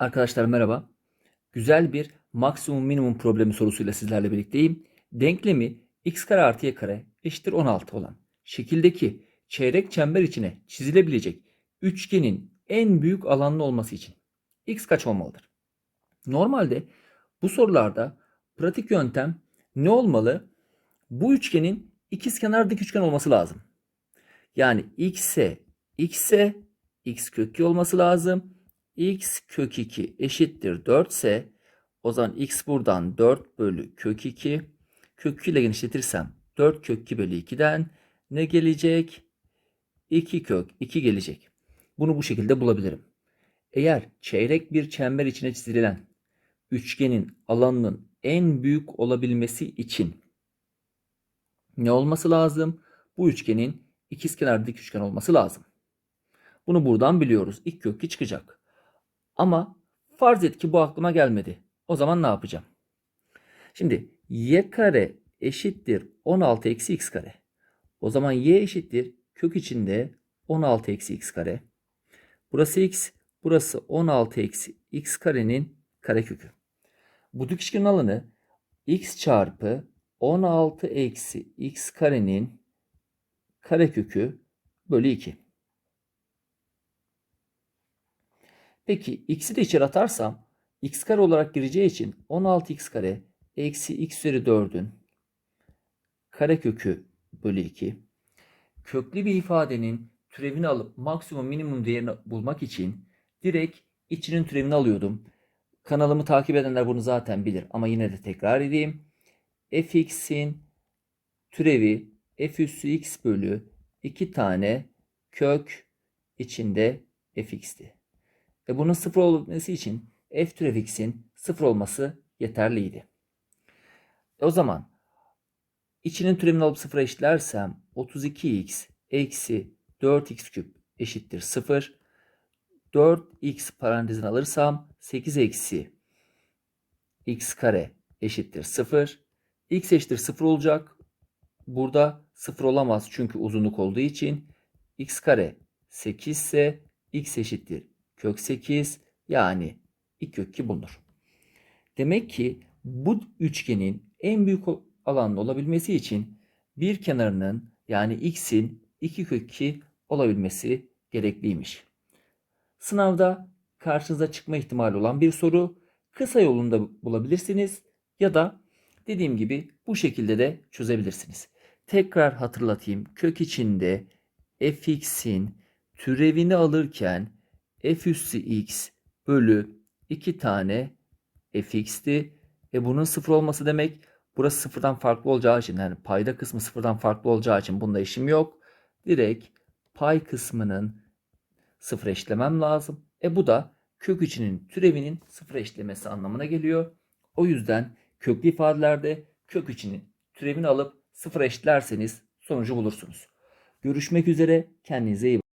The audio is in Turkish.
Arkadaşlar merhaba. Güzel bir maksimum minimum problemi sorusuyla sizlerle birlikteyim. Denklemi x kare artı y kare eşittir 16 olan şekildeki çeyrek çember içine çizilebilecek üçgenin en büyük alanlı olması için x kaç olmalıdır? Normalde bu sorularda pratik yöntem ne olmalı? Bu üçgenin ikizkenar dik üçgen olması lazım. Yani x'e x'e x kök 2 olması lazım x kök 2 eşittir 4 ise o zaman x buradan 4 bölü kök 2 kök 2 ile genişletirsem 4 kök 2 bölü 2'den ne gelecek? 2 kök 2 gelecek. Bunu bu şekilde bulabilirim. Eğer çeyrek bir çember içine çizilen üçgenin alanının en büyük olabilmesi için ne olması lazım? Bu üçgenin ikizkenar dik üçgen olması lazım. Bunu buradan biliyoruz. İlk kök 2 çıkacak. Ama farz et ki bu aklıma gelmedi. O zaman ne yapacağım? Şimdi y kare eşittir 16 eksi x kare. O zaman y eşittir kök içinde 16 eksi x kare. Burası x, burası 16 eksi x karenin karekökü. Bu dik üçgenin alanı x çarpı 16 eksi x karenin karekökü bölü 2. Peki x'i de içeri atarsam x kare olarak gireceği için 16x kare eksi x üzeri 4'ün karekökü bölü 2. Köklü bir ifadenin türevini alıp maksimum minimum değerini bulmak için direkt içinin türevini alıyordum. Kanalımı takip edenler bunu zaten bilir ama yine de tekrar edeyim. fx'in türevi f üssü x bölü 2 tane kök içinde fx'ti. Ve bunun sıfır olması için f türev x'in sıfır olması yeterliydi. E o zaman içinin türevini alıp sıfıra eşitlersem 32x eksi 4x küp eşittir 0. 4x parantezine alırsam 8 eksi x kare eşittir 0. x eşittir 0 olacak. Burada 0 olamaz çünkü uzunluk olduğu için x kare 8 ise x eşittir kök 8 yani 2 kök 2 bulunur. Demek ki bu üçgenin en büyük alanda olabilmesi için bir kenarının yani x'in 2 kök 2 olabilmesi gerekliymiş. Sınavda karşınıza çıkma ihtimali olan bir soru kısa yolunda bulabilirsiniz ya da dediğim gibi bu şekilde de çözebilirsiniz. Tekrar hatırlatayım. Kök içinde fx'in türevini alırken f üssü x bölü 2 tane fx'ti. E bunun sıfır olması demek burası sıfırdan farklı olacağı için yani payda kısmı sıfırdan farklı olacağı için bunda işim yok. Direkt pay kısmının sıfır eşlemem lazım. E bu da kök içinin türevinin sıfır eşlemesi anlamına geliyor. O yüzden köklü ifadelerde kök içinin türevini alıp sıfır eşitlerseniz sonucu bulursunuz. Görüşmek üzere. Kendinize iyi bakın.